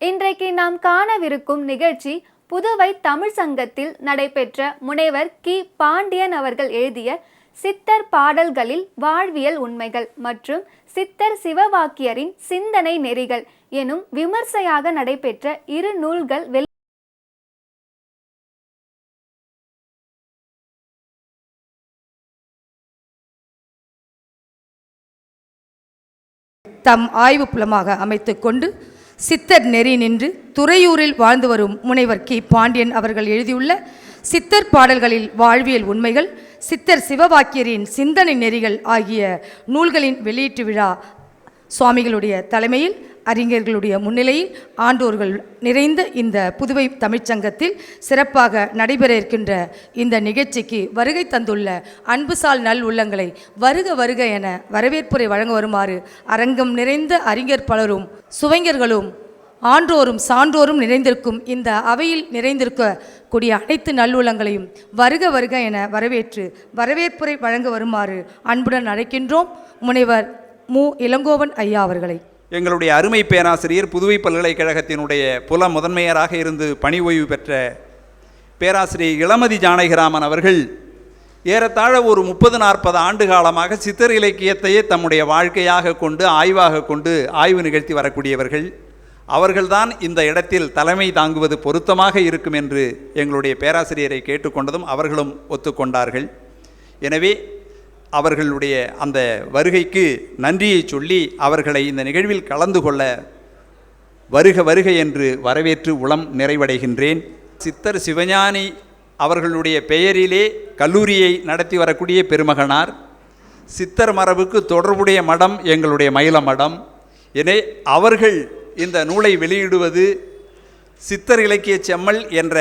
இன்றைக்கு நாம் காணவிருக்கும் நிகழ்ச்சி புதுவை தமிழ் சங்கத்தில் நடைபெற்ற முனைவர் கி. பாண்டியன் அவர்கள் எழுதிய சித்தர் பாடல்களில் வாழ்வியல் உண்மைகள் மற்றும் சித்தர் சிவவாக்கியரின் சிந்தனை நெறிகள் எனும் விமர்சையாக நடைபெற்ற இரு நூல்கள் வெளி தம் ஆய்வு புலமாக அமைத்துக் கொண்டு சித்தர் நெறி நின்று துறையூரில் வாழ்ந்து வரும் முனைவர் கி. பாண்டியன் அவர்கள் எழுதியுள்ள சித்தர் பாடல்களில் வாழ்வியல் உண்மைகள் சித்தர் சிவவாக்கியரின் சிந்தனை நெறிகள் ஆகிய நூல்களின் வெளியீட்டு விழா சுவாமிகளுடைய தலைமையில் அறிஞர்களுடைய முன்னிலையில் ஆண்டோர்கள் நிறைந்த இந்த புதுவை தமிழ்ச்சங்கத்தில் சிறப்பாக நடைபெற இருக்கின்ற இந்த நிகழ்ச்சிக்கு வருகை தந்துள்ள அன்புசால் நல் உள்ளங்களை வருக வருக என வரவேற்புரை வழங்க வருமாறு அரங்கம் நிறைந்த அறிஞர் பலரும் சுவைஞர்களும் ஆன்றோரும் சான்றோரும் நிறைந்திருக்கும் இந்த அவையில் நிறைந்திருக்கக்கூடிய அனைத்து நல்லுள்ளங்களையும் வருக வருக என வரவேற்று வரவேற்புரை வழங்க வருமாறு அன்புடன் அழைக்கின்றோம். முனைவர் மு. இளங்கோவன் ஐயா அவர்களை. எங்களுடைய அருமை பேராசிரியர் புதுவை பல்கலைக்கழகத்தினுடைய புல முதன்மையராக இருந்து பணி ஓய்வு பெற்ற பேராசிரியர் இளமதி ஜானகிராமன் அவர்கள் ஏறத்தாழ ஒரு முப்பது நாற்பது ஆண்டு காலமாக சித்தர் இலக்கியத்தையே தம்முடைய வாழ்க்கையாக கொண்டு ஆய்வாக கொண்டு ஆய்வு நிகழ்த்தி வரக்கூடியவர்கள். அவர்கள்தான் இந்த இடத்தில் தலைமை தாங்குவது பொருத்தமாக இருக்கும் என்று எங்களுடைய பேராசிரியரை கேட்டுக்கொண்டதும் அவர்களும் ஒத்துக்கொண்டார்கள். எனவே அவர்களுடைய அந்த வருகைக்கு நன்றியை சொல்லி அவர்களை இந்த நிகழ்வில் கலந்து கொள்ள வருக வருக என்று வரவேற்று உளம் நிறைவடைகின்றேன். சித்தர் சிவஞானி அவர்களுடைய பெயரிலே கல்லூரியை நடத்தி வரக்கூடிய பெருமகனார். சித்தர் மரபுக்கு தொடர்புடைய மடம் எங்களுடைய மயில மடம். எனவே அவர்கள் இந்த நூலை வெளியிடுவது சித்தர் இலக்கிய செம்மல் என்ற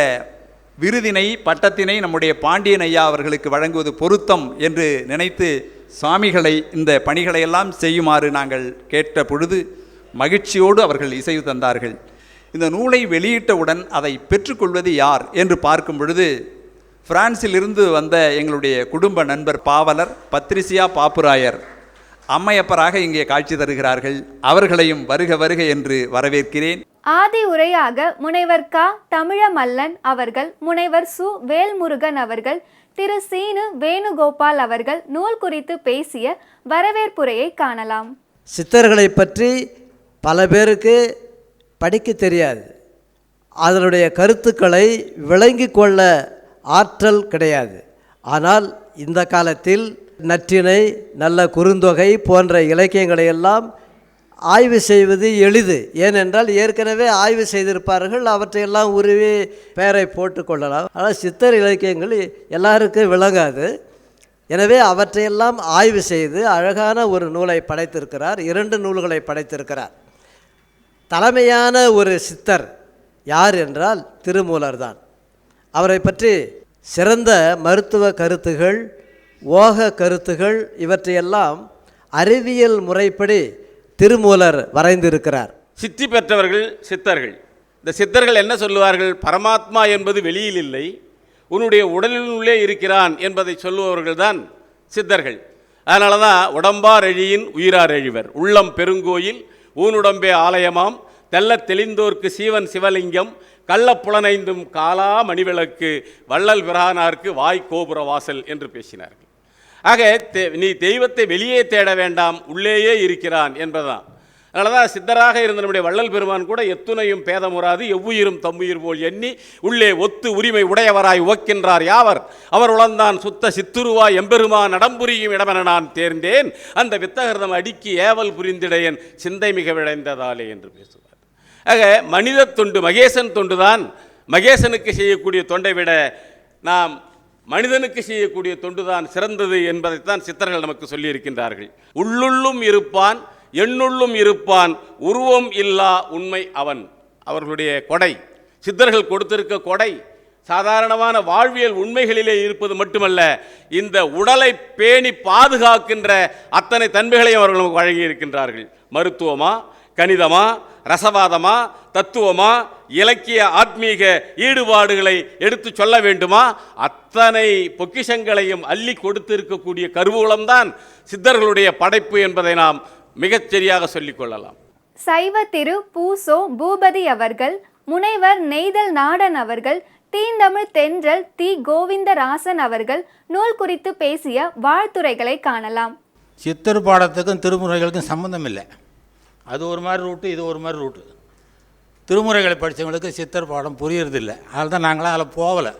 விருதினை பட்டத்தினை நம்முடைய பாண்டியன் ஐயா அவர்களுக்கு வழங்குவது பொருத்தம் என்று நினைத்து சுவாமிகளை இந்த பணிகளையெல்லாம் செய்யுமாறு நாங்கள் கேட்ட பொழுது மகிழ்ச்சியோடு அவர்கள் இசைவு தந்தார்கள். இந்த நூலை வெளியிட்டவுடன் அதை பெற்றுக்கொள்வது யார் என்று பார்க்கும் பொழுது பிரான்சிலிருந்து வந்த எங்களுடைய குடும்ப நண்பர் பாவலர் பத்ரிசியா பாப்புராயர் அம்மையப்பராக இங்கே காட்சி தருகிறார்கள். அவர்களையும் வருக வருக என்று வரவேற்கிறேன். ஆதி உரையாக முனைவர் க. தமிழமல்லன் அவர்கள் முனைவர் சு. வேல்முருகன் அவர்கள் திரு. சீனு வேணுகோபால் அவர்கள் நூல் குறித்து பேசிய வரவேற்புரையை காணலாம். சித்தர்களை பற்றி பல பேருக்கு படிக்க தெரியாது. அதனுடைய கருத்துக்களை விளங்கி கொள்ள ஆற்றல் கிடையாது. ஆனால் இந்த காலத்தில் நற்றிணை நல்ல குறுந்தொகை போன்ற இலக்கியங்களை எல்லாம் ஆய்வு செய்வது எளிது. ஏனென்றால் ஏற்கனவே ஆய்வு செய்திருப்பார்கள் அவற்றையெல்லாம் உருவி பெயரை போட்டுக்கொள்ளலாம் ஆனால் சித்தர் இலக்கியங்கள் எல்லாருக்கும் விளங்காது. எனவே அவற்றையெல்லாம் ஆய்வு செய்து அழகான ஒரு நூலை படைத்திருக்கிறார் இரண்டு நூல்களை படைத்திருக்கிறார். தலைமையான ஒரு சித்தர் யார் என்றால் திருமூலர் தான் அவரை பற்றி சிறந்த மருத்துவ கருத்துகள் ஓக கருத்துகள் இவற்றையெல்லாம் அறிவியல் முறைப்படி திருமூலர் வரைந்திருக்கிறார். சித்தி பெற்றவர்கள் சித்தர்கள். இந்த சித்தர்கள் என்ன சொல்லுவார்கள்? பரமாத்மா என்பது வெளியில் இல்லை உன்னுடைய உடலினுள்ளே இருக்கிறான் என்பதை சொல்லுபவர்கள் தான் சித்தர்கள். அதனால தான் உடம்பார் எழியின் உயிரார் எழிவர் உள்ளம் பெருங்கோயில் ஊனுடம்பே ஆலயமாம் தெல்ல தெளிந்தோர்க்கு சீவன் சிவலிங்கம் கள்ளப்புலனைந்தும் காலா மணிவிளக்கு வள்ளல் பிரானார்க்கு வாய் கோபுர வாசல் என்று பேசினார்கள். ஆக தெ- நீ தெய்வத்தை வெளியே தேட வேண்டாம் உள்ளேயே இருக்கிறான் என்பதுதான். அதனால தான் சித்தராக இருந்த நம்முடைய வள்ளல் பெருமான் கூட எத்துணையும் பேதமுறாது எவ்வுயிரும் தம்முயிர் போல் எண்ணி உள்ளே ஒத்து உரிமை உடையவராய் உவக்கின்றார் யாவர்? அவர் உழந்தான் சுத்த சித்துருவா எம்பெருமான் நடம்புரியும் இடமென நான் தேர்ந்தேன். அந்த வித்தகர்தம் அடிக்கி ஏவல் புரிந்திடையன் சிந்தை மிக விளைந்ததாலே என்று பேசுவார். ஆக மனித தொண்டு மகேசன் தொண்டுதான். மகேசனுக்கு செய்யக்கூடிய தொண்டை விட நாம் மனிதனுக்கு செய்யக்கூடிய தொண்டுதான் சிறந்தது என்பதைத்தான் சித்தர்கள் நமக்கு சொல்லியிருக்கின்றார்கள். உள்ளுள்ளும் இருப்பான் எண்ணுள்ளும் இருப்பான் உருவம் இல்லா உண்மை அவன். அவர்களுடைய கொடை சித்தர்கள் கொடுத்திருக்க கொடை சாதாரணமான வாழ்வியல் உண்மைகளிலே இருப்பது மட்டுமல்ல இந்த உடலை பேணி பாதுகாக்கின்ற அத்தனை தன்மைகளையும் அவர்கள் நமக்கு வழங்கி இருக்கின்றார்கள் மருத்துவமா கணிதமா ரசவாதமா தத்துவமா இலக்கிய ஆத்மீக ஈடுபாடுகளை எடுத்து சொல்ல வேண்டுமா? அத்தனை பொக்கிஷங்களையும் அள்ளி கொடுத்திருக்கக்கூடிய கருவூலம்தான் சித்தர்களுடைய படைப்பு என்பதை நாம் மிகச் சரியாக சொல்லிக் கொள்ளலாம். சைவ திரு பூசோ பூபதி அவர்கள் முனைவர் நெய்தல் நாடன் அவர்கள் தீந்தமிழ் தென்றல் தி கோவிந்தராசன் அவர்கள் நூல் குறித்து பேசிய வாழ்த்துரைகளை காணலாம். சித்தர் பாடத்துக்கும் திருமுறைகளுக்கும் சம்மந்தம் இல்லை. அது ஒரு மாதிரி ரூட்டு இது ஒரு மாதிரி ரூட்டு திருமுறைகளை படித்தவங்களுக்கு சித்தர் பாடம் புரியறதில்ல. அதனால தான் நாங்களாம் அதில் போகலை.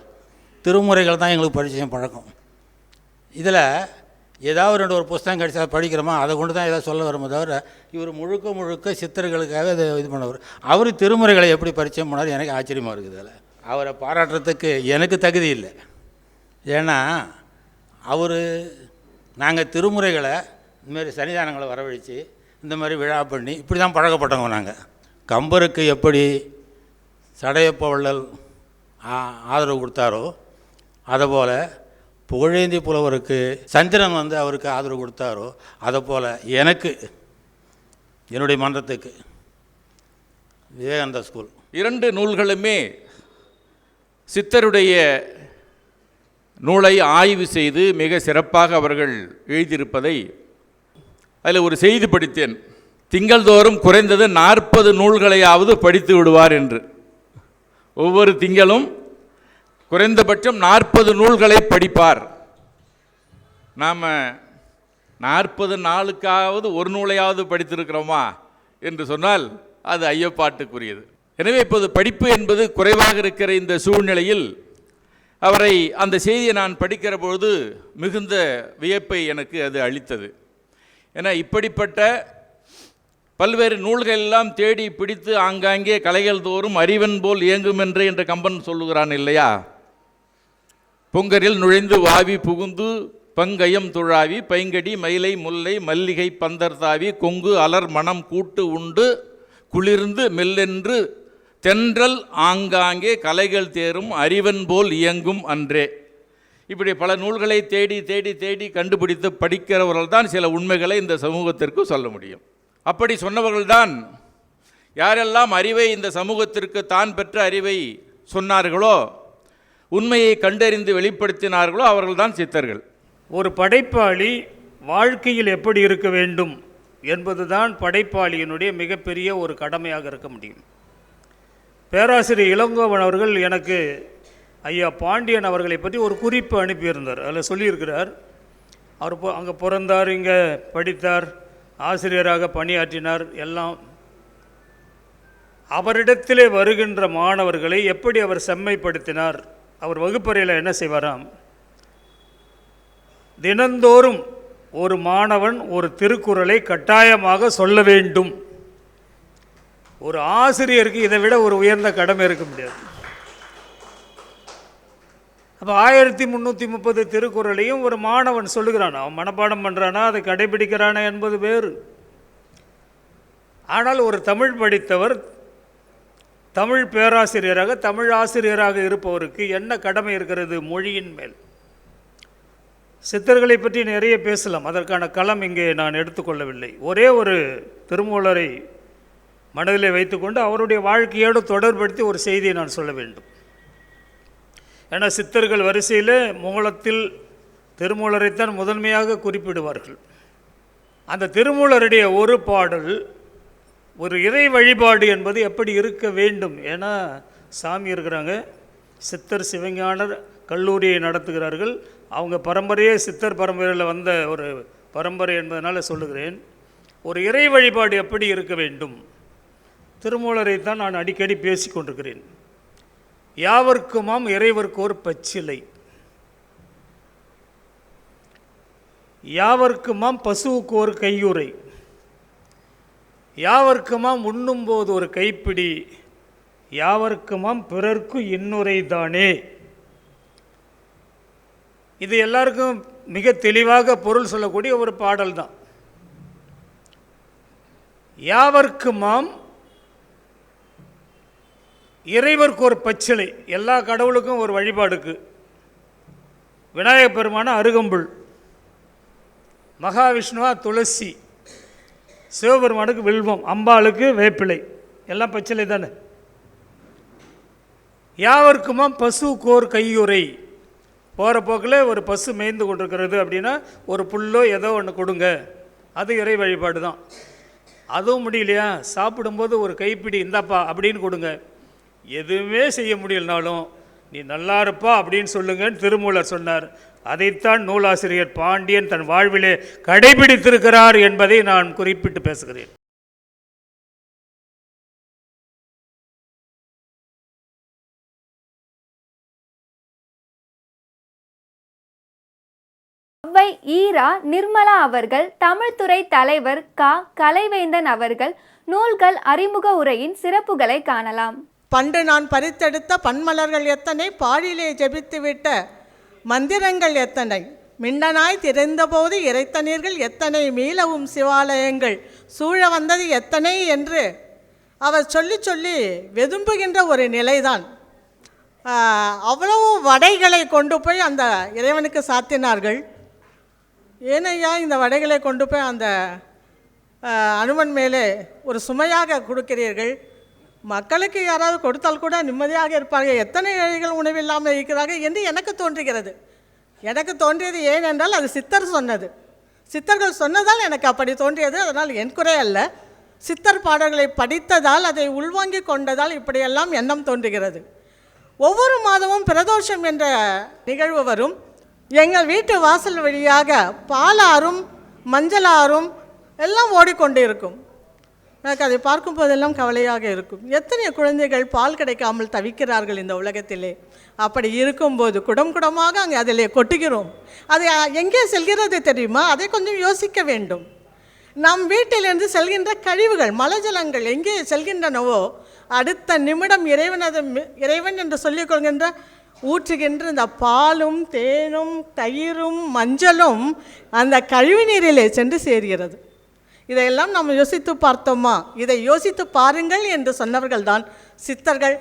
திருமுறைகள் தான் எங்களுக்கு படித்த பழக்கம். இதில் ஏதாவது ரெண்டு ஒரு புஸ்தகம் கிடைச்சா படிக்கிறோமா? அதை கொண்டு தான் ஏதாவது சொல்ல வருமே தவிர இவர் முழுக்க முழுக்க சித்தர்களுக்காக இதை இது பண்ணவர். அவர் திருமுறைகளை எப்படி பரிச்சயம் பண்ணார் எனக்கு ஆச்சரியமாக இருக்குது அதில். அவரை பாராட்டுறதுக்கு எனக்கு தகுதி இல்லை. ஏன்னா அவர் நாங்கள் திருமுறைகளை இந்தமாரி சன்னிதானங்களை வரவழைச்சு இந்த மாதிரி விழா பண்ணி இப்படி தான் பழக்கப்பட்டவங்க நாங்கள் கம்பருக்கு எப்படி சடையப்ப வள்ளல் ஆ- ஆதரவு கொடுத்தாரோ அதுபோல் புகழேந்தி புலவருக்கு சந்திரன் வந்து அவருக்கு ஆதரவு கொடுத்தாரோ அதை போல் எனக்கு என்னுடைய மன்றத்துக்கு விவேகானந்தா ஸ்கூல். இரண்டு நூல்களுமே சித்தருடைய நூலை ஆய்வு செய்து மிக சிறப்பாக அவர்கள் எழுதியிருப்பதை அதில் ஒரு செய்தி படித்தேன். திங்கள்தோறும் குறைந்தது நாற்பது நூல்களையாவது படித்து விடுவார் என்று. ஒவ்வொரு திங்களும் குறைந்தபட்சம் நாற்பது நூல்களை படிப்பார். நாம் நாற்பது நாளுக்காவது ஒரு நூலையாவது படித்திருக்கிறோமா என்று சொன்னால் அது ஐயப்பாட்டுக்குரியது. எனவே இப்போது படிப்பு என்பது குறைவாக இருக்கிற இந்த சூழ்நிலையில் அவரை அந்த செய்தியை நான் படிக்கிற பொழுது மிகுந்த வியப்பை எனக்கு அது அளித்தது. ஏன்னா இப்படிப்பட்ட பல்வேறு நூல்கள் எல்லாம் தேடி பிடித்து ஆங்காங்கே கலைகள் தோறும் அறிவன் போல் இயங்குமென்றே என்று கம்பன் சொல்லுகிறான் இல்லையா? பொங்கரில் நுழைந்து வாவி புகுந்து பங்கயம் துழாவி பைங்கடி மயிலை முல்லை மல்லிகை பந்தர் தாவி கொங்கு அலர் மனம் கூட்டு உண்டு குளிர்ந்து மெல்லென்று தென்றல் ஆங்காங்கே கலைகள் தேரும் அறிவன் போல் இயங்கும் அன்றே. இப்படி பல நூல்களை தேடி தேடி தேடி கண்டுபிடித்து படிக்கிறவர்கள் தான் சில உண்மைகளை இந்த சமூகத்திற்கு சொல்ல முடியும். அப்படி சொன்னவர்கள்தான். யாரெல்லாம் அறிவை இந்த சமூகத்திற்கு தான் பெற்ற அறிவை சொன்னார்களோ உண்மையை கண்டறிந்து வெளிப்படுத்தினார்களோ அவர்கள்தான் சித்தர்கள். ஒரு படைப்பாளி வாழ்க்கையில் எப்படி இருக்க வேண்டும் என்பதுதான் படைப்பாளியினுடைய மிகப்பெரிய ஒரு கடமையாக இருக்க முடியும். பேராசிரியர் இளங்கோவன் அவர்கள் எனக்கு ஐயா பாண்டியன் அவர்களை பற்றி ஒரு குறிப்பு அனுப்பியிருந்தார். அதில் சொல்லியிருக்கிறார் அவர் அங்கே பிறந்தார் இங்கே படித்தார் ஆசிரியராக பணியாற்றினார். எல்லாம் அவரிடத்திலே வருகின்ற மாணவர்களை எப்படி அவர் செம்மைப்படுத்தினார்? அவர் வகுப்பறையில் என்ன செய்வாராம்? தினந்தோறும் ஒரு மாணவன் ஒரு திருக்குறளை கட்டாயமாக சொல்ல வேண்டும். ஒரு ஆசிரியருக்கு இதை விட ஒரு உயர்ந்த கடமை இருக்க முடியாது. அப்போ ஆயிரத்தி முந்நூற்றி முப்பது திருக்குறளையும் ஒரு மாணவன் சொல்லுகிறான். அவன் மனப்பாடம் பண்ணுறானா அதை கடைபிடிக்கிறானா என்பது வேறு. ஆனால் ஒரு தமிழ் படித்தவர் தமிழ் பேராசிரியராக தமிழ் ஆசிரியராக இருப்பவருக்கு என்ன கடமை இருக்கிறது மொழியின் மேல்? சித்தர்களை பற்றி நிறைய பேசலாம். அதற்கான களம் இங்கே நான் எடுத்துக்கொள்ளவில்லை. ஒரே ஒரு திருமூலரை மனதிலே வைத்துக்கொண்டு அவருடைய வாழ்க்கையோடு தொடர்படுத்தி ஒரு செய்தியை நான் சொல்ல வேண்டும். ஏன்னா சித்தர்கள் வரிசையில் மூலத்தில் திருமூலரைத்தான் முதன்மையாக குறிப்பிடுவார்கள். அந்த திருமூலருடைய ஒரு பாடல் ஒரு இறை வழிபாடு என்பது எப்படி இருக்க வேண்டும்? ஏன்னா சாமி இருக்கிறாங்க சித்தர் சிவஞானர் கல்லூரியை நடத்துகிறார்கள். அவங்க பரம்பரையே சித்தர் பரம்பரையில் வந்த ஒரு பரம்பரை என்பதனால் சொல்லுகிறேன். ஒரு இறை வழிபாடு எப்படி இருக்க வேண்டும்? திருமூலரை தான் நான் அடிக்கடி பேசி கொண்டிருக்கிறேன் யாவர்க்குமாம் இறைவர்க்கோர் பச்சிலை. யாவர்க்குமாம் பசுவுக்கு ஒரு கையுறை. யாவர்க்குமாம் உண்ணும்போது ஒரு கைப்பிடி. யாவர்க்குமாம் பிறர்க்கு இன்னுரை தானே. இது எல்லாருக்கும் மிக தெளிவாக பொருள் சொல்லக்கூடிய ஒரு பாடல் தான் யாவர்க்குமாம் இறைவருக்கு ஒரு பச்சிலை எல்லா கடவுளுக்கும் ஒரு வழிபாடுக்கு. விநாயகப் பெருமான அருகம்புல். மகாவிஷ்ணுவா துளசி. சிவபெருமானுக்கு வில்வம் அம்பாளுக்கு வேப்பிலை. எல்லாம் பச்சிலை தானே? யாவருக்குமா பசு கோர் கையுறை? போகிற போக்கில் ஒரு பசு மேய்ந்து கொண்டிருக்கிறது அப்படின்னா ஒரு புல்லோ ஏதோ ஒன்று கொடுங்க. அது இறை வழிபாடு தான் அதுவும் முடியலையா? சாப்பிடும்போது ஒரு கைப்பிடி இந்தாப்பா அப்படின்னு கொடுங்க. எதுவுமே செய்ய முடியலனாலும் நீ நல்லா இருப்பா அப்படின்னு சொல்லுங்கன்னு திருமூலர் சொன்னார். அதைத்தான் நூலாசிரியர் பாண்டியன் தன் வாழ்விலே கடைபிடித்திருக்கிறார் என்பதை நான் குறிப்பிட்டு பேசுகிறேன். அவ்வை ஈரா நிர்மலா அவர்கள் தமிழ்துறை தலைவர் க. கலைவேந்தன் அவர்கள் நூல்கள் அறிமுக உரையின் சிறப்புகளை காணலாம். பண்டு நான் பறித்தெடுத்த பன்மலர்கள் எத்தனை? பாழிலே ஜெபித்துவிட்ட மந்திரங்கள் எத்தனை? மின்னனாய் திறந்தபோது இறைத்தனீர்கள் எத்தனை? மீளவும் சிவாலயங்கள் சூழ வந்தது எத்தனை? என்று அவர் சொல்லி சொல்லி வெதும்புகின்ற ஒரு நிலைதான். அவ்வளவு வடைகளை கொண்டு போய் அந்த இறைவனுக்கு சாத்தினார்கள். ஏனையா இந்த வடைகளை கொண்டு போய் அந்த அனுமன் மேலே ஒரு சுமையாக கொடுக்கிறீர்கள்? மக்களுக்கு யாராவது கொடுத்தால் கூட நிம்மதியாக இருப்பார்கள். எத்தனை ஏழைகள் உணவில்லாமல் இருக்கிறார்கள் என்று எனக்கு தோன்றுகிறது. எனக்கு தோன்றியது ஏனென்றால் அது சித்தர் சொன்னது. சித்தர்கள் சொன்னதால் எனக்கு அப்படி தோன்றியது. அதனால் என் குறை அல்ல. சித்தர் பாடல்களை படித்ததால் அதை உள்வாங்கிக் கொண்டதால் இப்படியெல்லாம் எண்ணம் தோன்றுகிறது. ஒவ்வொரு மாதமும் பிரதோஷம் என்ற நிகழ்வு வரும். எங்கள் வீட்டு வாசல் வழியாக பாலாறும் மஞ்சளாறும் எல்லாம் ஓடிக்கொண்டு இருக்கும் எனக்கு அதை பார்க்கும் போதெல்லாம் கவலையாக இருக்கும். எத்தனை குழந்தைகள் பால் கிடைக்காமல் தவிக்கிறார்கள் இந்த உலகத்திலே. அப்படி இருக்கும்போது குடம் குடமாக அங்கே அதிலே கொட்டுகிறோம். அது எங்கே செல்கிறது தெரியுமா? அதை கொஞ்சம் யோசிக்க வேண்டும். நம் வீட்டிலிருந்து செல்கின்ற கழிவுகள் மலஜலங்கள் எங்கே செல்கின்றனவோ அடுத்த நிமிடம் இறைவனது இறைவன் என்று சொல்லிக் கொள்கின்ற ஊற்றுகின்ற இந்த பாலும் தேனும் தயிரும் மஞ்சளும் அந்த கழிவு நீரிலே சென்று சேர்கிறது. இதையெல்லாம் நாம் யோசித்து பார்த்தோமா? இதை யோசித்து பாருங்கள் என்று சொன்னவர்கள் தான் சித்தர்கள்.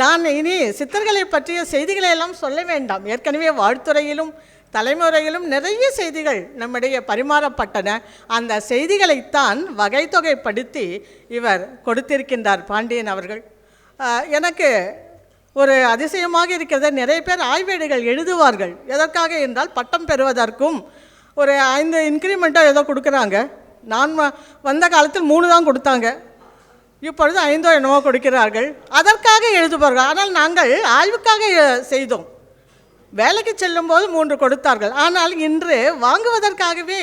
நான் இனி சித்தர்களை பற்றிய செய்திகளை எல்லாம் சொல்ல வேண்டாம். ஏற்கனவே வாழ்த்துறையிலும் தலைமுறையிலும் நிறைய செய்திகள் நம்மிடையே பரிமாறப்பட்டன. அந்த செய்திகளைத்தான் வகைத்தொகைப்படுத்தி இவர் கொடுத்திருக்கின்றார் பாண்டியன் அவர்கள். எனக்கு ஒரு அதிசயமாக இருக்கிறது. நிறைய பேர் ஆய்வேடுகள் எழுதுவார்கள். எதற்காக என்றால் பட்டம் பெறுவதற்கும் ஒரு ஐந்து இன்க்ரிமெண்ட்டாக ஏதோ கொடுக்குறாங்க. நான் வந்த காலத்தில் மூணு தான் கொடுத்தாங்க. இப்பொழுது ஐந்தோ என்னவோ கொடுக்கிறார்கள். அதற்காக எழுதுவார்கள் ஆனால் நாங்கள் ஆய்வுக்காக செய்தோம். வேலைக்கு செல்லும்போது மூன்று கொடுத்தார்கள். ஆனால் இன்று வாங்குவதற்காகவே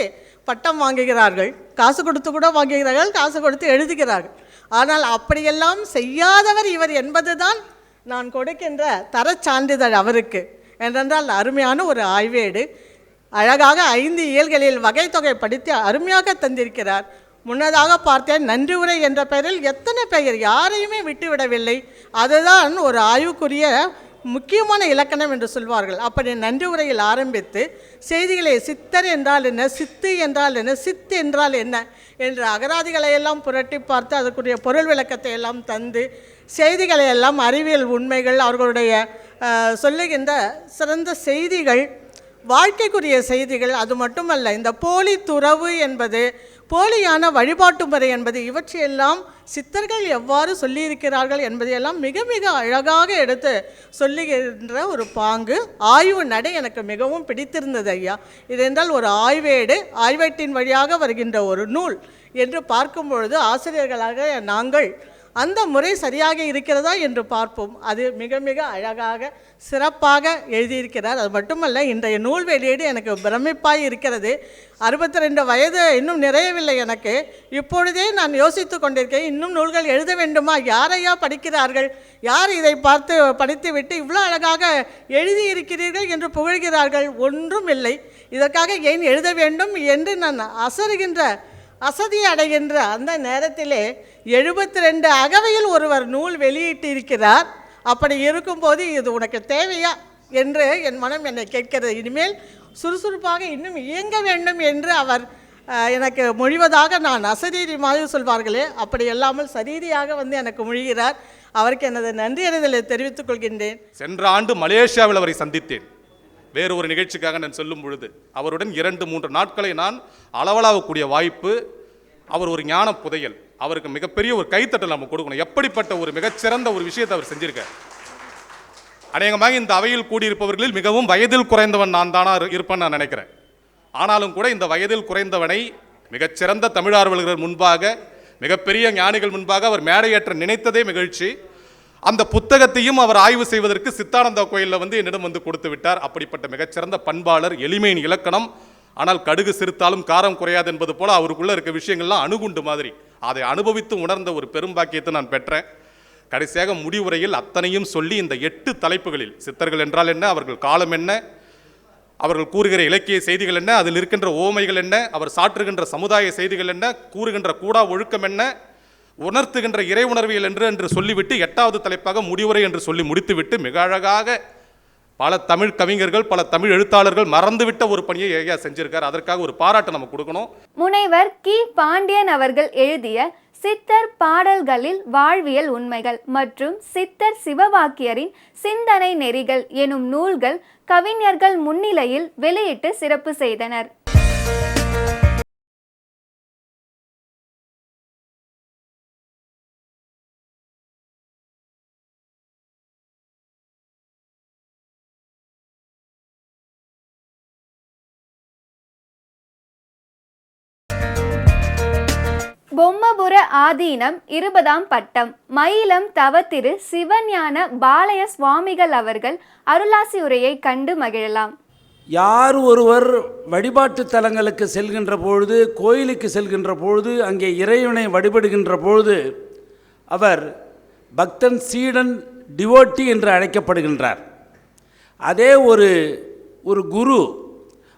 பட்டம் வாங்குகிறார்கள். காசு கொடுத்து கூட வாங்குகிறார்கள் காசு கொடுத்து எழுதுகிறார்கள். ஆனால் அப்படியெல்லாம் செய்யாதவர் இவர் என்பதுதான் நான் கொடுக்கின்ற தரச் சான்றிதழ் அவருக்கு. என்றென்றால் அருமையான ஒரு ஆய்வேடு. அழகாக ஐந்து இயல்களில் வகைத்தொகை படித்து அருமையாக தந்திருக்கிறார். முன்னதாக பார்த்தேன் நன்றி உரை என்ற பெயரில் எத்தனை பெயர் யாரையுமே விட்டுவிடவில்லை. அதுதான் ஒரு ஆய்வுக்குரிய முக்கியமான இலக்கணம் என்று சொல்வார்கள். அப்படி நன்றி உரையில் ஆரம்பித்து செய்திகளை சித்தர் என்றால் என்ன சித்து என்றால் என்ன சித்து என்றால் என்ன என்ற அகராதிகளை எல்லாம் புரட்டி பார்த்து அதற்குரிய பொருள் விளக்கத்தை எல்லாம் தந்து செய்திகளை எல்லாம் அறிவியல் உண்மைகள் அவர்களுடைய சொல்லுகின்ற சிறந்த செய்திகள் வாழ்க்கைக்குரிய செய்திகள் அது மட்டுமல்ல இந்த போலி துறவு என்பது போலியான வழிபாட்டு முறை என்பது இவற்றையெல்லாம் சித்தர்கள் எவ்வாறு சொல்லியிருக்கிறார்கள் என்பதையெல்லாம் மிக மிக அழகாக எடுத்து சொல்லுகின்ற ஒரு பாங்கு. ஆய்வு நடை எனக்கு மிகவும் பிடித்திருந்தது ஐயா. இதென்றால் ஒரு ஆய்வேடு ஆய்வேட்டின் வழியாக வருகின்ற ஒரு நூல் என்று பார்க்கும் பொழுது ஆசிரியர்களாக நாங்கள் அந்த முறை சரியாக இருக்கிறதா என்று பார்ப்போம். அது மிக மிக அழகாக சிறப்பாக எழுதியிருக்கிறார். அது மட்டுமல்ல இன்றைய நூல் வெளியீடு எனக்கு பிரமிப்பாய் இருக்கிறது. அறுபத்தி ரெண்டு வயது இன்னும் நிறையவில்லை எனக்கு. இப்பொழுதே நான் யோசித்து கொண்டிருக்கேன் இன்னும் நூல்கள் எழுத வேண்டுமா? யாரையா படிக்கிறார்கள்? யார் இதை பார்த்து படித்துவிட்டு இவ்வளோ அழகாக எழுதியிருக்கிறீர்கள் என்று புகழ்கிறார்கள்? ஒன்றும் இல்லை. இதற்காக ஏன் எழுத வேண்டும் என்று நான் அசருகின்ற அசதி அடைகின்ற அந்த நேரத்திலே எழுபத்தி ரெண்டு அகவையில் ஒருவர் நூல் வெளியிட்டிருக்கிறார். அப்படி இருக்கும்போது இது உனக்கு தேவையா என்று என் மனம் என்னை கேட்கிறது. இனிமேல் சுறுசுறுப்பாக இன்னும் இயங்க வேண்டும் என்று அவர் எனக்கு மொழிவதாக நான் அசரீரி மாதிரி சொல்வார்களே அப்படி இல்லாமல் சரீரியாக வந்து எனக்கு மொழிகிறார். அவருக்கு எனது நன்றி அறிதலை தெரிவித்துக் கொள்கின்றேன். சென்ற ஆண்டு மலேசியாவில் அவரை சந்தித்தேன். வேறு ஒரு நிகழ்ச்சிக்காக நான் சொல்லும் பொழுது அவருடன் இரண்டு மூன்று நாட்களை நான் அளவலாகக்கூடிய வாய்ப்பு அவர் ஒரு ஞான புதையல் அவருக்கு மிகப்பெரிய ஒரு கைத்தட்டல் நம்ம கொடுக்கணும். எப்படிப்பட்ட ஒரு மிகச்சிறந்த ஒரு விஷயத்தை அவர் செஞ்சிருக்கார். அநேகமாக இந்த அவையில் கூடியிருப்பவர்களில் மிகவும் வயதில் குறைந்தவன் நான் தானா இரு- நான் நினைக்கிறேன். ஆனாலும் கூட இந்த வயதில் குறைந்தவனை மிகச்சிறந்த தமிழார்வலர்கள் முன்பாக மிகப்பெரிய ஞானிகள் முன்பாக அவர் மேடையேற்ற நினைத்ததே மகிழ்ச்சி. அந்த புத்தகத்தையும் அவர் ஆய்வு செய்வதற்கு சித்தானந்தா கோயிலில் வந்து என்னிடம் வந்து கொடுத்து விட்டார். அப்படிப்பட்ட மிகச்சிறந்த பண்பாளர் எளிமையின் இலக்கணம். ஆனால் கடுகு சிறுத்தாலும் காரம் குறையாது என்பது போல் அவருக்குள்ளே இருக்க விஷயங்கள்லாம் அணுகுண்டு மாதிரி. அதை அனுபவித்து உணர்ந்த ஒரு பெரும்பாக்கியத்தை நான் பெற்றேன். கடைசியாக முடிவுரையில் அத்தனையும் சொல்லி இந்த எட்டு தலைப்புகளில் சித்தர்கள் என்றால் என்ன அவர்கள் காலம் என்ன அவர்கள் கூறுகிற இலக்கிய செய்திகள் என்ன அதில் இருக்கின்ற ஓமைகள் என்ன அவர் சாற்றுகின்ற சமுதாய செய்திகள் என்ன கூறுகின்ற கூடா ஒழுக்கம் என்ன உணர்த்துகின்ற இறை உணர்வியல் என்று என்று சொல்லிவிட்டு எட்டாவது தலைப்பாக முடிவுரை என்று சொல்லி முடித்துவிட்டு மிக அழகாக பல தமிழ் கவிஞர்கள் பல தமிழ் எழுத்தாளர்கள் மறந்துவிட்ட ஒரு பணியை ஐயா செஞ்சிருக்கார். அதற்காக ஒரு பாராட்டு நம்ம கொடுக்கணும். முனைவர் கி. பாண்டியன் அவர்கள் எழுதிய சித்தர் பாடல்களில் வாழ்வியல் உண்மைகள் மற்றும் சித்தர் சிவவாக்கியரின் சிந்தனை நெறிகள் எனும் நூல்கள் கவிஞர்கள் முன்னிலையில் வெளியிட்டு சிறப்பு செய்தனர். பொம்மபுர ஆதீனம் இருபதாம் பட்டம். மயிலம் தவத்திரு சிவஞான பாலய சுவாமிகள் அவர்கள் அருளாசி உரையை கண்டு மகிழலாம். யார் ஒருவர் வழிபாட்டு தலங்களுக்கு செல்கின்ற பொழுது கோயிலுக்கு செல்கின்ற பொழுது அங்கே இறைவனை வழிபடுகின்ற பொழுது அவர் பக்தன் சீடன் டிவோட்டி என்று அழைக்கப்படுகின்றார். அதே ஒரு ஒரு குரு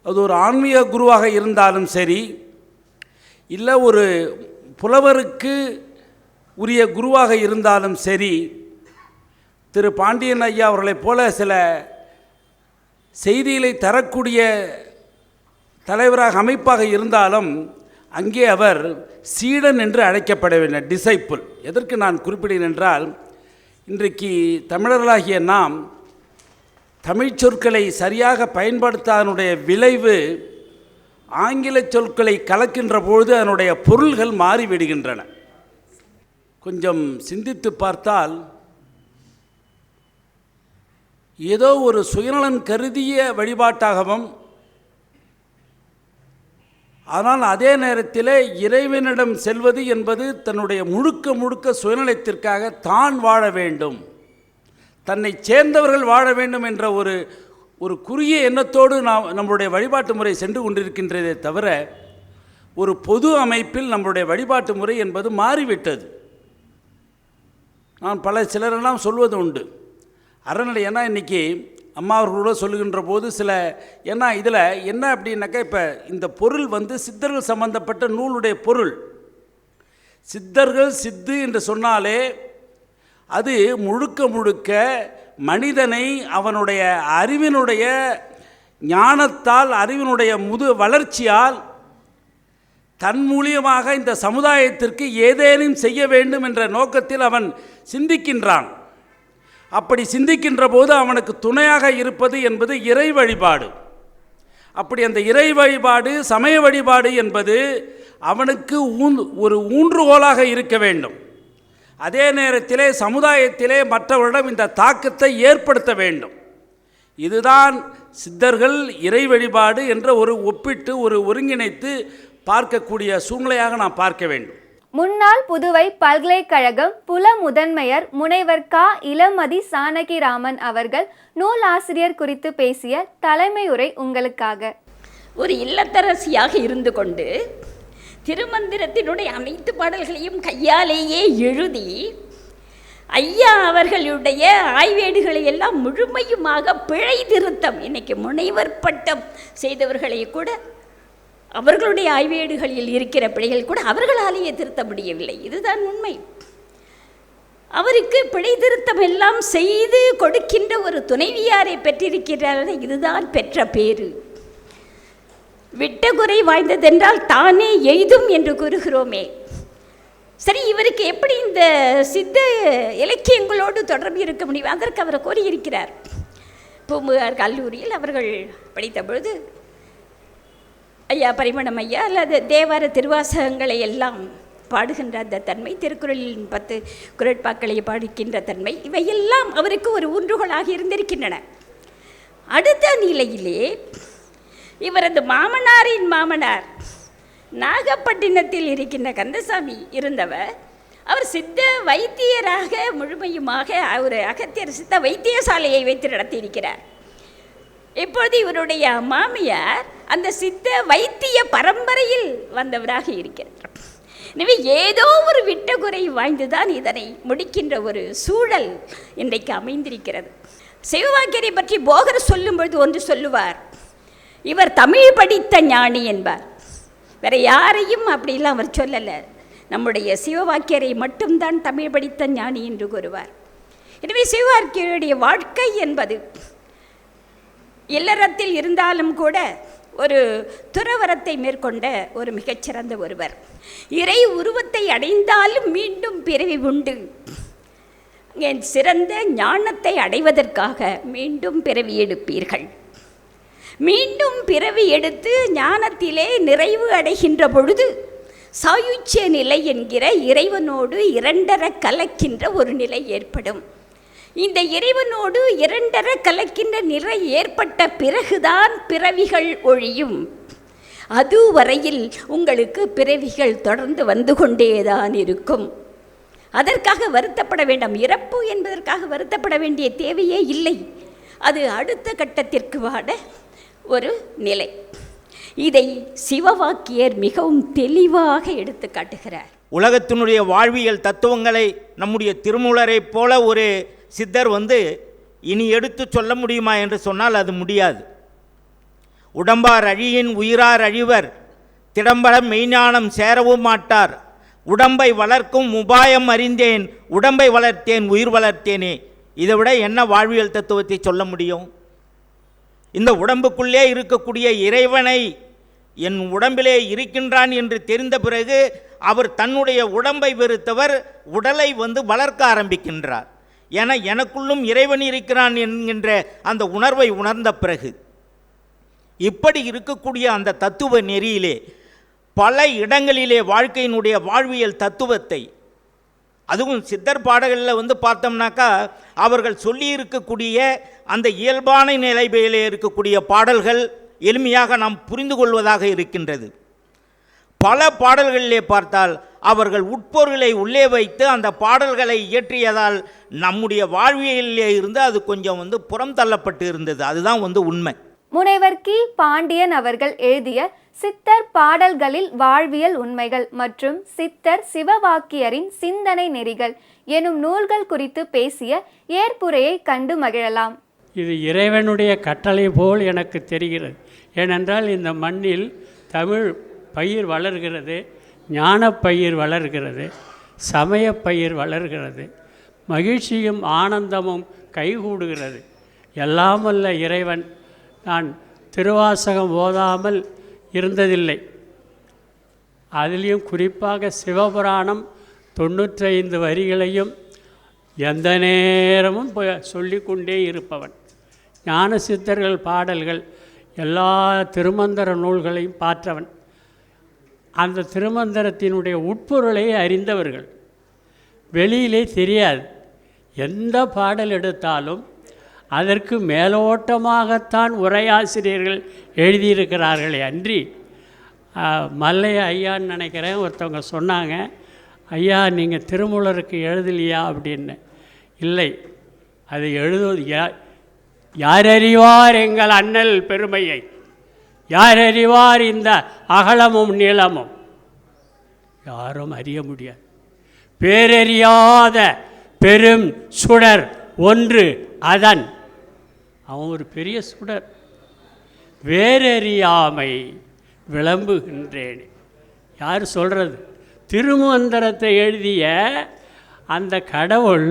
அது ஒரு ஆன்மீக குருவாக இருந்தாலும் சரி இல்லை ஒரு புலவருக்கு உரிய குருவாக இருந்தாலும் சரி திரு பாண்டியன் ஐயா அவர்களைப் போல சில செய்திகளை தரக்கூடிய தலைவராக அமைப்பாக இருந்தாலும் அங்கே அவர் சீடன் என்று அழைக்கப்படவில்லை வேண்டும் டிசைப்புள் எதற்கு நான் குறிப்பிடுகிறேன் என்றால் இன்றைக்கு தமிழர்களாகிய நாம் தமிழ் சொற்களை சரியாக பயன்படுத்தாதனுடைய விளைவு ஆங்கில சொற்களை கலக்கின்ற பொழுது அதனுடைய பொருள்கள் மாறிவிடுகின்றன. கொஞ்சம் சிந்தித்து பார்த்தால் ஏதோ ஒரு சுயநலன் கருதிய வழிபாட்டாகவும் ஆனால் அதே நேரத்தில் இறைவனிடம் செல்வது என்பது தன்னுடைய முழுக்க முழுக்க சுயநலத்திற்காக தான் வாழ வேண்டும். தன்னை சேர்ந்தவர்கள் வாழ வேண்டும் என்ற ஒரு ஒரு குறுகிய எண்ணத்தோடு நாம் நம்முடைய வழிபாட்டு முறை சென்று கொண்டிருக்கின்றதே தவிர ஒரு பொது அமைப்பில் நம்முடைய வழிபாட்டு முறை என்பது மாறிவிட்டது. நான் பல சிலரெல்லாம் சொல்வது உண்டு. அறநிலை ஏன்னா இன்றைக்கி அம்மா அவர்களோட சொல்லுகின்ற போது சில ஏன்னா இதில் என்ன அப்படின்னாக்கா இப்போ இந்த பொருள் வந்து சித்தர்கள் சம்பந்தப்பட்ட நூலுடைய பொருள். சித்தர்கள் சித்து என்று சொன்னாலே அது முழுக்க முழுக்க மனிதனை அவனுடைய அறிவினுடைய ஞானத்தால் அறிவினுடைய முது வளர்ச்சியால் தன் மூலியமாக இந்த சமுதாயத்திற்கு ஏதேனும் செய்ய வேண்டும் என்ற நோக்கத்தில் அவன் சிந்திக்கின்றான். அப்படி சிந்திக்கின்ற போது அவனுக்கு துணையாக இருப்பது என்பது இறை வழிபாடு. அப்படி அந்த இறை வழிபாடு சமய வழிபாடு என்பது அவனுக்கு ஊன் ஒரு ஊன்றுகோலாக இருக்க வேண்டும். அதே நேரத்திலே சமுதாயத்திலே மற்றவரிடம் இந்த தாக்கத்தை ஏற்படுத்த வேண்டும். இதுதான் சித்தர்கள் இறை வழிபாடு என்ற ஒரு ஒப்பிட்டு ஒரு ஒருங்கிணைத்து பார்க்கக்கூடிய சூழ்நிலையாக நாம் பார்க்க வேண்டும். முன்னாள் புதுவை பல்கலைக்கழகம் புல முதன்மையர் முனைவர் கா. இளமதி சானகிராமன் அவர்கள் நூலாசிரியர் குறித்து பேசிய தலைமையுரை உங்களுக்காக. ஒரு இல்லத்தரசியாக இருந்து கொண்டு திருமந்திரத்தினுடைய அனைத்து பாடல்களையும் கையாலேயே எழுதி ஐயா அவர்களுடைய ஆய்வேடுகளை எல்லாம் முழுமையுமாக பிழை திருத்தம் இன்னைக்கு முனைவர் பட்டம் செய்தவர்களை கூட அவர்களுடைய ஆய்வேடுகளில் இருக்கிற பிழைகள் கூட அவர்களாலேயே திருத்த முடியவில்லை. இதுதான் உண்மை. அவருக்கு பிழை திருத்தம் எல்லாம் செய்து கொடுக்கின்ற ஒரு துணைவியாரை பெற்றிருக்கிறார்கள் இதுதான் பெற்ற பேரு விட்ட குறை வாய்ந்ததென்றால் தானே எய்தும் என்று கூறுகிறோமே. சரி இவருக்கு எப்படி இந்த சித்த இலக்கியங்களோடு தொடர்பு இருக்க முடியும்? அதற்கு அவர் கூறியிருக்கிறார் பூம்புகார் கல்லூரியில் அவர்கள் படித்த பொழுது ஐயா பரிமணம் ஐயா அல்லது தேவார திருவாசகங்களை எல்லாம் பாடுகின்ற அந்த தன்மை திருக்குறளின் பத்து குரட்பாக்களை பாடுகின்ற தன்மை இவையெல்லாம் அவருக்கு ஒரு ஊன்றுகோலாக இருந்திருக்கின்றன. அடுத்த நிலையிலே இவரது மாமனாரின் மாமனார். நாகப்பட்டினத்தில் இருக்கின்ற கந்தசாமி இருந்தவர். அவர் சித்த வைத்தியராக முழுமையுமாக அவர் அகத்தியர் சித்த வைத்தியசாலையை வைத்து நடத்தியிருக்கிறார். இப்பொழுது இவருடைய மாமியார் அந்த சித்த வைத்திய பரம்பரையில் வந்தவராக இருக்கிறார். எனவே ஏதோ ஒரு விட்டகுறை வாய்ந்துதான் இதனை முடிக்கின்ற ஒரு சூழல் இன்றைக்கு அமைந்திருக்கிறது. சிவவாக்கியரை பற்றி போகர் சொல்லும் பொழுது ஒன்று சொல்லுவார். இவர் தமிழ் படித்த ஞானி என்பார். வேற யாரையும் அப்படிலாம் அவர் சொல்லலை. நம்முடைய சிவவாக்கியரை மட்டும்தான் தமிழ் படித்த ஞானி என்று கூறுவார். எனவே சிவவாக்கியருடைய வாழ்க்கை என்பது இல்லறத்தில் இருந்தாலும் கூட ஒரு துறவரத்தை மேற்கொண்ட ஒரு மிகச்சிறந்த ஒருவர். இறை உருவத்தை அடைந்தாலும் மீண்டும் பிறவி உண்டு. என் சிறந்த ஞானத்தை அடைவதற்காக மீண்டும் பிறவி எடுப்பீர்கள். மீண்டும் பிறவி எடுத்து ஞானத்திலே நிறைவு அடைகின்ற பொழுது சாயுச்சிய நிலை என்கிற இறைவனோடு இரண்டர கலக்கின்ற ஒரு நிலை ஏற்படும். இந்த இறைவனோடு இரண்டர கலக்கின்ற நிலை ஏற்பட்ட பிறகுதான் பிறவிகள் ஒழியும். அதுவரையில் உங்களுக்கு பிறவிகள் தொடர்ந்து வந்து கொண்டேதான் இருக்கும். அதற்காக வருத்தப்பட வேண்டாம். இறப்பு என்பதற்காக வருத்தப்பட வேண்டிய தேவையே இல்லை. அது அடுத்த கட்டத்திற்கு வாட ஒரு நிலை. இதை சிவவாக்கியர் மிகவும் தெளிவாக எடுத்து காட்டுகிறார். உலகத்தினுடைய வாழ்வியல் தத்துவங்களை நம்முடைய திருமூலரைப் போல ஒரு சித்தர் வந்து இனி எடுத்து சொல்ல முடியுமா என்று சொன்னால் அது முடியாது. உடம்பார் அழியின் உயிரார் அழிவர் திடம்பட மெய்ஞானம் சேரவும் மாட்டார். உடம்பை வளர்க்கும் உபாயம் அறிந்தேன் உடம்பை வளர்த்தேன் உயிர் வளர்த்தேனே. இதை விட என்ன வாழ்வியல் தத்துவத்தை சொல்ல முடியும்? இந்த உடம்புக்குள்ளே இருக்கக்கூடிய இறைவனை என் உடம்பிலே இருக்கின்றான் என்று தெரிந்த பிறகு அவர் தன்னுடைய உடம்பை வெறுத்தவர் உடலை வந்து வளர்க்க ஆரம்பிக்கின்றார். என எனக்குள்ளும் இறைவன் இருக்கிறான் என்கின்ற அந்த உணர்வை உணர்ந்த பிறகு இப்படி இருக்கக்கூடிய அந்த தத்துவ நெறியிலே பல இடங்களிலே வாழ்க்கையினுடைய வாழ்வியல் தத்துவத்தை அதுவும் சித்தர் பாடல்களில் வந்து பார்த்தோம்னாக்கா அவர்கள் சொல்லியிருக்கக்கூடிய அந்த இயல்பான நிலைமையிலே இருக்கக்கூடிய பாடல்கள் எளிமையாக நாம் புரிந்து கொள்வதாக இருக்கின்றது. பல பாடல்களிலே பார்த்தால் அவர்கள் உட்பொருளை உள்ளே வைத்து அந்த பாடல்களை இயற்றியதால் நம்முடைய வாழ்வியலிலே இருந்து அது கொஞ்சம் வந்து புறம் தள்ளப்பட்டு இருந்தது. அதுதான் வந்து உண்மை. முனைவர் கி. பாண்டியன் அவர்கள் எழுதிய சித்தர் பாடல்களில் வாழ்வியல் உண்மைகள் மற்றும் சித்தர் சிவவாக்கியரின் சிந்தனை நெறிகள் எனும் நூல்கள் குறித்து பேசிய ஏற்புரையை கண்டு மகிழலாம். இது இறைவனுடைய கட்டளை போல் எனக்கு தெரிகிறது. ஏனென்றால் இந்த மண்ணில் தமிழ் பயிர் வளர்கிறது ஞான பயிர் வளர்கிறது சமயப் பயிர் வளர்கிறது மகிழ்ச்சியும் ஆனந்தமும் கைகூடுகிறது. எல்லாமல்ல இறைவன் நான் திருவாசகம் ஓதாமல் இருந்ததில்லை. அதிலையும் குறிப்பாக சிவபுராணம் தொண்ணூற்றைந்து வரிகளையும் எந்த நேரமும் சொல்லிக்கொண்டே இருப்பவன். ஞான சித்தர்கள் பாடல்கள் எல்லா திருமந்திர நூல்களையும் பார்த்தவன். அந்த திருமந்திரத்தினுடைய உட்பொருளை அறிந்தவர்கள். வெளியிலே தெரியாது. எந்த பாடல் எடுத்தாலும் அதற்கு மேலோட்டமாகத்தான் உரையாசிரியர்கள் எழுதியிருக்கிறார்களே. அன்றி மல்லைய ஐயான்னு நினைக்கிறேன் ஒருத்தவங்க சொன்னாங்க ஐயா நீங்கள் திருமூலருக்கு எழுதலையா? அப்படின்னு. இல்லை. அது எழுதுவது யார் அறிவார் எங்கள் அண்ணல் பெருமையை? யார் அறிவார் இந்த அகலமும் நீளமும்? யாரும் அறிய முடியாது. பேரறியாத பெரும் சுடர் ஒன்று அதன் அவன் ஒரு பெரிய சுடர். வேறறியாமை விளம்புகின்றேன். யார் சொல்கிறது திருமந்திரத்தை எழுதிய அந்த கடவுள்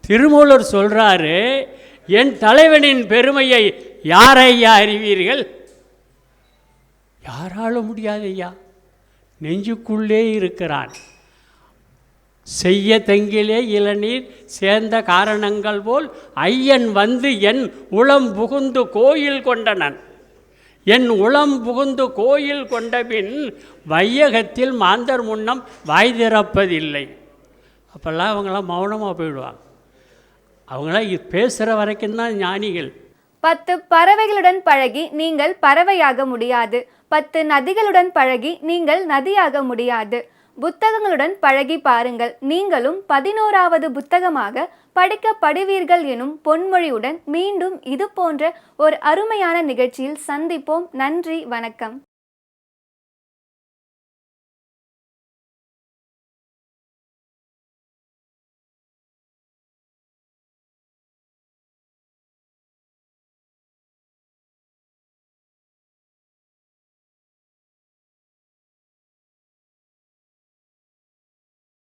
திருமூலர் சொல்கிறாரு என் தலைவனின் பெருமையை யாரையா அறிவீர்கள்? யாராலும் முடியாது ஐயா நெஞ்சுக்குள்ளே இருக்கிறான். செய்ய தெங்கிலே இளநீர் சேர்ந்த காரணங்கள் போல் ஐயன் வந்து என் உளம் புகுந்து கோயில் கொண்டனன். என் உளம் புகுந்து கோயில் கொண்டபின் வையகத்தில் மாந்தர் முன்னம் வாய் திறப்பதில்லை. அப்போல்லாம் அவங்களாம் மௌனமாக போயிடுவாங்க. அவங்களாம் பேசுகிற வரைக்கும் தான் ஞானிகள். பத்து பறவைகளுடன் பழகி நீங்கள் பறவையாக முடியாது. பத்து நதிகளுடன் பழகி நீங்கள் நதியாக முடியாது. புத்தகங்களுடன் பழகி பாருங்கள். நீங்களும் பதினோராவது புத்தகமாக படிக்கப்படுவீர்கள் எனும் பொன்மொழியுடன் மீண்டும் இது போன்ற ஒரு அருமையான நிகழ்ச்சியில் சந்திப்போம். நன்றி வணக்கம்.